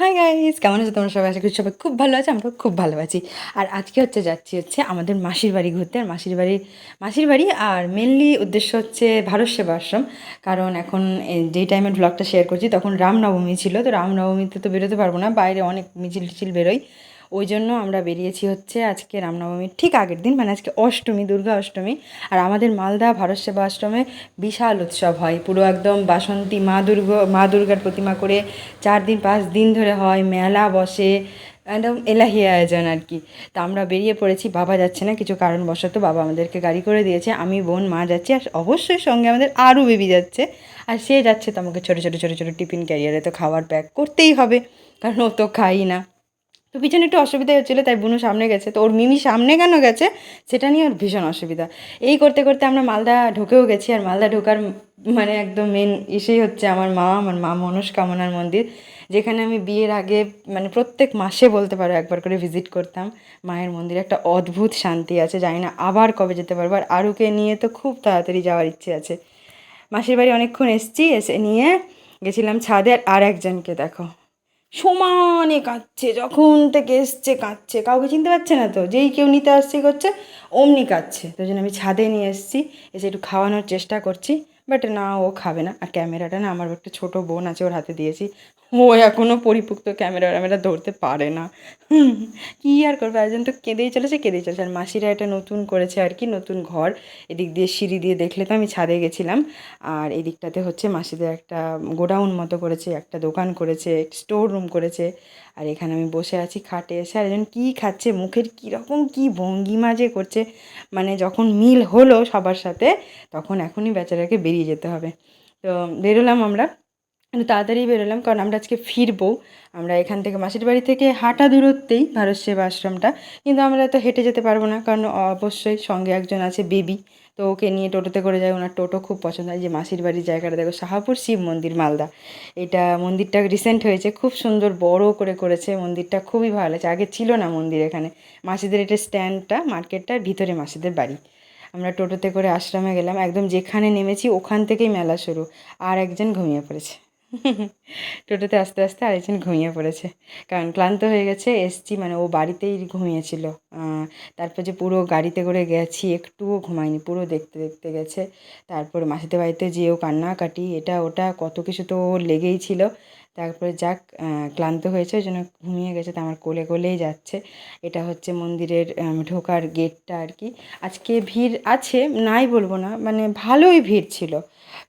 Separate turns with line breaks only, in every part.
Hi guys কেমন আছো? তোমরা সবাই আছে সবাই খুব ভালো আছে আমরা খুব ভালো আছি। আর আজকে হচ্ছে যাচ্ছি হচ্ছে আমাদের মাসির বাড়ি ঘুরতে। আর মাসির বাড়ি মাসির বাড়ি আর মেনলি উদ্দেশ্য হচ্ছে ভারত সেবা আশ্রম। কারণ এখন যেই টাইমের ব্লগটা শেয়ার করছি, তখন রামনবমী ছিল। তো রামনবমীতে তো বেরোতে পারব না, বাইরে অনেক মিছিল টিছিল বেরোয়। ওই জন্য আমরা বেরিয়েছি হচ্ছে আজকে রামনবমীর ঠিক আগের দিন মানে আজকে অষ্টমী, দুর্গা অষ্টমী। আর আমাদের মালদা ভারত সেবা আশ্রমে বিশাল উৎসব হয়, পুরো একদম বাসন্তী, মা দুর্গা, মা দুর্গার প্রতিমা করে চার দিন, পাঁচ দিন ধরে হয়, মেলা বসে, একদম এলাহি আয়োজন আর কি। তা আমরা বেরিয়ে পড়েছি, বাবা যাচ্ছে না, কিছু কারণবশত বাবা আমাদেরকে গাড়ি করে দিয়েছে, আমি, বোন, মা যাচ্ছি, আর অবশ্যই সঙ্গে আমাদের আরও বেবি যাচ্ছে। আর সে যাচ্ছে তো আমাকে ছোটো ছোটো ছোটো ছোটো টিফিন ক্যারিয়ারে, তো খাবার প্যাক করতেই হবে, কারণ ও তো খাই না। পিছনে একটু অসুবিধা হচ্ছিল, তাই বুনু সামনে গেছে। তো ওর মিমি সামনে কেন গেছে, সেটা নিয়ে ওর ভীষণ অসুবিধা। এই করতে করতে আমরা মালদা ঢুকেও গেছি, আর মালদা ঢোকার মানে একদম মেন ইসেই হচ্ছে আমার মা আমার মা মনস্কামনার মন্দির, যেখানে আমি বিয়ের আগে মানে প্রত্যেক মাসে বলতে পারো একবার করে ভিজিট করতাম। মায়ের মন্দিরে একটা অদ্ভুত শান্তি আছে, জানি না আবার কবে যেতে পারব, আর আরুকে নিয়ে তো খুব তাড়াতাড়ি যাওয়ার ইচ্ছে আছে। মাসির বাড়ি অনেকক্ষণ এসেছি, এসে নিয়ে গেছিলাম ছাদে আর একজনকে দেখো। সমানে কাঁদছে, যখন থেকে এসছে কাঁদছে। কাউকে চিনতে পারছে না তো, যেই কেউ নিতে আসছে করছে, অমনি কাঁদছে। তো জন্য আমি ছাদে নিয়ে এসেছি, এসে একটু খাওয়ানোর চেষ্টা করছি, বাট না, ও খাবে না। আর ক্যামেরাটা না, আমার একটা ছোটো বোন আছে, ওর হাতে দিয়েছি। ও এখনও পরিপুক্ত ক্যামেরা ক্যামেরা ধরতে পারে না। কী আর করবে? একজন তো কেঁদেই চলেছে কেঁদেই চলেছে। আর মাসিরা এটা নতুন করেছে আর কি, নতুন ঘর। এদিক দিয়ে সিঁড়ি দিয়ে দেখলে তো আমি ছাদে গেছিলাম। আর এদিকটাতে হচ্ছে মাসিদের একটা গোডাউন মতো করেছে, একটা দোকান করেছে স্টোর রুম করেছে। আর এখানে আমি বসে আছি খাটে এসে। আর একজন কী খাচ্ছে, মুখের কীরকম কী ভঙ্গিমা যে করছে। মানে যখন মিল হলো সবার সাথে, তখন এখনই বেচারাকে বেরিয়ে যেতে হবে। তো বেরোলাম আমরা। একটু তাড়াতাড়ি বেরোলাম, কারণ আমরা আজকে ফিরবো। আমরা এখান থেকে মাসির বাড়ি থেকে হাঁটা দূরত্বেই ভারত সেবা আশ্রমটা। কিন্তু আমরা তো হেঁটে যেতে পারব না, কারণ অবশ্যই সঙ্গে একজন আছে বেবি। তো ওকে নিয়ে টোটোতে করে যায় ওনার টোটো খুব পছন্দ হয়। যে মাসির বাড়ির জায়গাটা, দেখো শাহাপুর শিব মন্দির, মালদা। এটা মন্দিরটা রিসেন্ট হয়েছে, খুব সুন্দর, বড় করে করেছে। মন্দিরটা খুবই ভালো লাগছে। আগে ছিল না মন্দির এখানে। মাসিদের এটা স্ট্যান্ডটা মার্কেটটার ভিতরে মাসিদের বাড়ি। আমরা টোটোতে করে আশ্রমে গেলাম। একদম যেখানে নেমেছি, ওখান থেকেই মেলা শুরু। আর একজন ঘুমিয়ে পড়েছে। টোটোতে আস্তে আস্তে আরেকজন ঘুমিয়ে পড়েছে। কারণ ক্লান্ত হয়ে গেছে, এসছি মানে ও বাড়িতেই ঘুমিয়েছিল। তারপর যে পুরো গাড়িতে করে গেছি, একটুও ঘুমায়নি, পুরো দেখতে দেখতে গেছে। তারপর মাসিদের বাড়িতে যেও কান্নাকাটি, এটা ওটা, কত কিছু তো লেগেই ছিল। তারপরে যাক ক্লান্ত হয়েছে, ওই জন্য ঘুমিয়ে গেছে, তো আমার কোলে কোলেই যাচ্ছে। এটা হচ্ছে মন্দিরের ঢোকার গেটটা আর কি। আজকে ভিড় আছে, নাই বলব না মানে ভালোই ভিড় ছিল।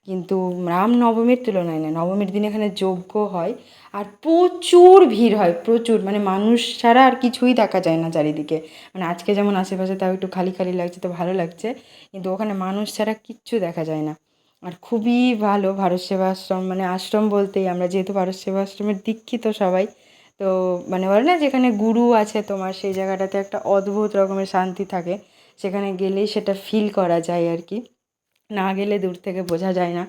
কিন্তু রাম নবমীর তুলনায় না, নবমীর দিন এখানে যজ্ঞ হয়, আর প্রচুর ভিড় হয়, প্রচুর। মানে মানুষ ছাড়া আর কিছুই দেখা যায় না চারিদিকে। মানে আজকে যেমন আশেপাশে তাও একটু খালি খালি লাগছে, তো ভালো লাগছে। কিন্তু ওখানে মানুষ ছাড়া কিচ্ছু দেখা যায় না। আর খুবই ভালো ভারত সেবা আশ্রম মানে আশ্রম বলতেই আমরা, যেহেতু ভারত সেবা আশ্রমের দীক্ষিত সবাই, তো মানে বলে না, যেখানে গুরু আছে তোমার, সেই জায়গাটাতে একটা অদ্ভুত রকমের শান্তি থাকে। সেখানে গেলেই সেটা ফিল করা যায় আর কি। না গেলে দূর থেকে বোঝা যায় না।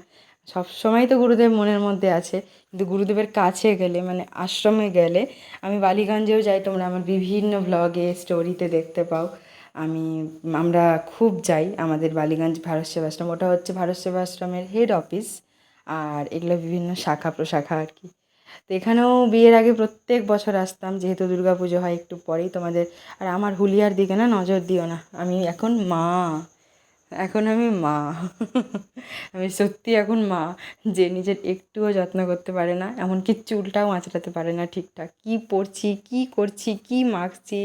সব সময় তো গুরুদেব মনের মধ্যে আছে, কিন্তু গুরুদেবের কাছে গেলে মানে আশ্রমে গেলে, আমি বালিগঞ্জেও যাই, তোমরা আমার বিভিন্ন ব্লগে স্টোরিতে দেখতে পাও। আমি, আমরা খুব যাই আমাদের বালিগঞ্জ ভারত সেবাশ্রম। ওটা হচ্ছে ভারত সেবাশ্রমের হেড অফিস আর এগুলো বিভিন্ন শাখা প্রশাখা আর কি। তো এখানেও বিয়ের আগে প্রত্যেক বছর আসতাম, যেহেতু দুর্গা পুজো হয় একটু পরেই তোমাদের। আর আমার হুলিয়ার দিকে না নজর দিও না, আমি এখন মা, এখন আমি মা। আমি সত্যি এখন মা, যে নিজের একটুও যত্ন করতে পারে না, এমনকি চুলটাও আঁচড়াতে পারে না ঠিকঠাক। কী পরছি, কী করছি, কী মাখছি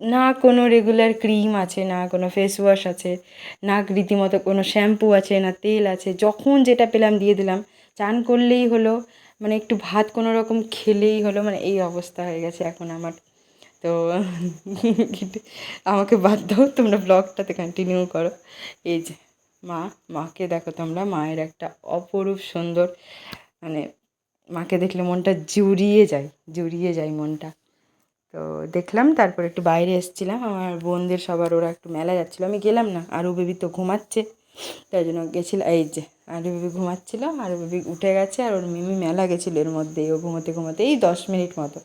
না কোনো রেগুলার ক্রিম আছে, না কোনো ফেস ওয়াশ আছে, না রীতিমতো কোনো শ্যাম্পু আছে, না তেল আছে, যখন যেটা পেলাম দিয়ে দিলাম, চান করলেই হলো মানে একটু ভাত কোনো রকম খেলেই হলো মানে এই অবস্থা হয়ে গেছে এখন আমার। তো আমাকে বাদ দাও, তোমরা ব্লগটাতে কন্টিনিউ করো। এই যে, মা, মাকে দেখো তোমরা, মায়ের একটা অপরূপ সুন্দর মানে মাকে দেখলে মনটা জুড়িয়ে যায় জুড়িয়ে যায় মনটা। তো দেখলাম, তারপর একটু বাইরে এসেছিলাম। আমার বোনদের সবার, ওরা একটু মেলা যাচ্ছিল। আমি গেলাম না আরও বেবি তো ঘুমাচ্ছে, তাই জন্য গেছিলাম এই যে আরও বেবি ঘুমাচ্ছিল। আরও বেবি উঠে গেছে আর ওর মিমি মেলা গেছিল এর মধ্যেই, ও ঘুমোতে ঘুমোতে, এই দশ মিনিট মতো।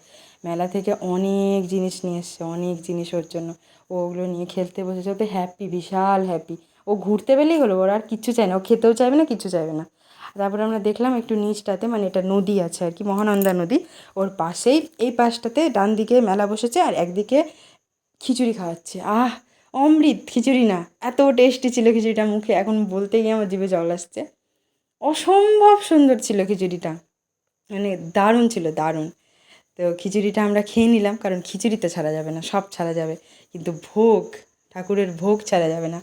মেলা থেকে অনেক জিনিস নিয়ে এসছে, অনেক জিনিস ওর জন্য। ওগুলো নিয়ে খেলতে বসেছে, ওতে হ্যাপি বিশাল হ্যাপি ও ঘুরতে পেলেই হলো, ওর আর কিচ্ছু চায় না, ও খেতেও চাইবে না, কিচ্ছু চাইবে না। তারপরে আমরা দেখলাম একটু নিচটাতে মানে এটা নদী আছে আর কি, মহানন্দা নদী, ওর পাশেই, এই পাশটাতে ডান দিকে মেলা বসেছে আর একদিকে খিচুড়ি খাওয়াচ্ছে। আহ, অমৃত, খিচুড়ি না, এত টেস্টি ছিল খিচুড়িটা মুখে, এখন বলতে গিয়ে আমার জিভে জল আসছে। অসম্ভব সুন্দর ছিল খিচুড়িটা মানে দারুণ ছিল, দারুণ। তো খিচুড়িটা আমরা খেয়ে নিলাম, কারণ খিচুড়ি তো ছাড়া যাবে না, সব ছাড়া যাবে, কিন্তু ভোগ, ঠাকুরের ভোগ ছাড়া যাবে না।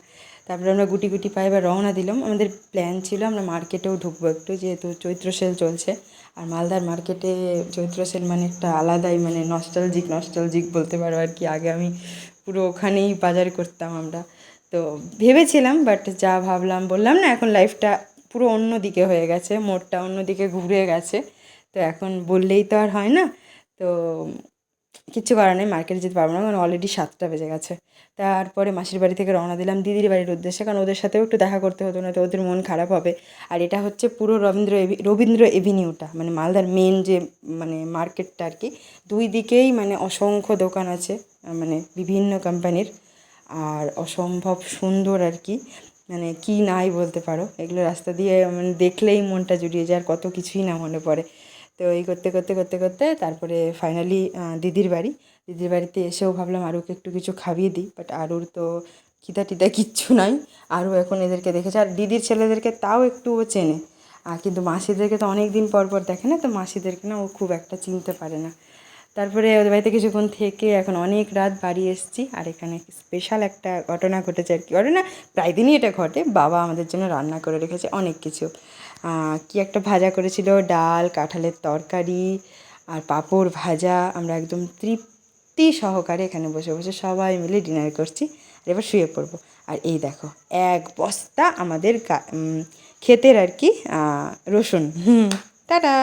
তারপরে আমরা গুটি গুটি পায়ে এবার রওনা দিলাম। আমাদের প্ল্যান ছিল আমরা মার্কেটেও ঢুকবো একটু, যেহেতু চৈত্র সেল চলছে। আর মালদার মার্কেটে চৈত্র সেল মানে একটা আলাদাই মানে নস্টালজিক নস্টালজিক বলতে পারো আর কি। আগে আমি পুরো ওখানেই বাজার করতাম আমরা। তো ভেবেছিলাম বাট যা ভাবলাম, বললাম না, এখন লাইফটা পুরো অন্য দিকে হয়ে গেছে, মোড়টা অন্য দিকে ঘুরে গেছে। তো এখন বললেই তো আর হয় না। তো কিচ্ছু করার নেই, মার্কেটে যেতে পারব না কারণ অলরেডি সাতটা বেজে গেছে। তারপরে মাসির বাড়ি থেকে রওনা দিলাম দিদির বাড়ির উদ্দেশ্যে, কারণ ওদের সাথেও একটু দেখা করতে হতো না তো ওদের মন খারাপ হবে। আর এটা হচ্ছে পুরো রবীন্দ্র রবীন্দ্র এভিনিউটা মানে মালদার মেন যে মানে মার্কেটটা আর কি, দুই দিকেই মানে অসংখ্য দোকান আছে মানে বিভিন্ন কোম্পানির আর অসম্ভব সুন্দর আর কি মানে কি নাই বলতে পারো, এগুলো রাস্তা দিয়ে মানে দেখলেই মনটা জুড়িয়ে যায়, আর কত কিছুই না মনে পড়ে। তো এই করতে করতে করতে করতে তারপরে ফাইনালি দিদির বাড়ি। দিদির বাড়িতে এসেও ভাবলাম আরুকে একটু কিছু খাইয়ে দিই বাট আরুর তো খিদা টিদা কিচ্ছু নাই। আরও এখন এদেরকে দেখেছে, আর দিদির ছেলেদেরকে তাও একটু ও চেনে। আর কিন্তু মাসিদেরকে তো অনেক দিন পর পর দেখে না, তো মাসিদেরকে না ও খুব একটা চিনতে পারে না। তারপরে ওদের বাড়িতে কিছুক্ষণ থেকে এখন অনেক রাত বাড়ি এসেছি, আর এখানে স্পেশাল একটা ঘটনা ঘটেছে আর কি। ঘটনা প্রায় দিনই এটা ঘটে, বাবা আমাদের জন্য রান্না করে রেখেছে অনেক কিছু। কি একটা ভাজা করেছিল? ডাল, কাঁঠালের তরকারি আর পাঁপড় ভাজা। আমরা একদম তৃপ্তি সহকারে এখানে বসে বসে সবাই মিলে ডিনার করছি আর এবার শুয়ে পড়ব। আর এই দেখো, এক বস্তা আমাদের ক্ষেতের আর কি রসুন। হুম, টাটা!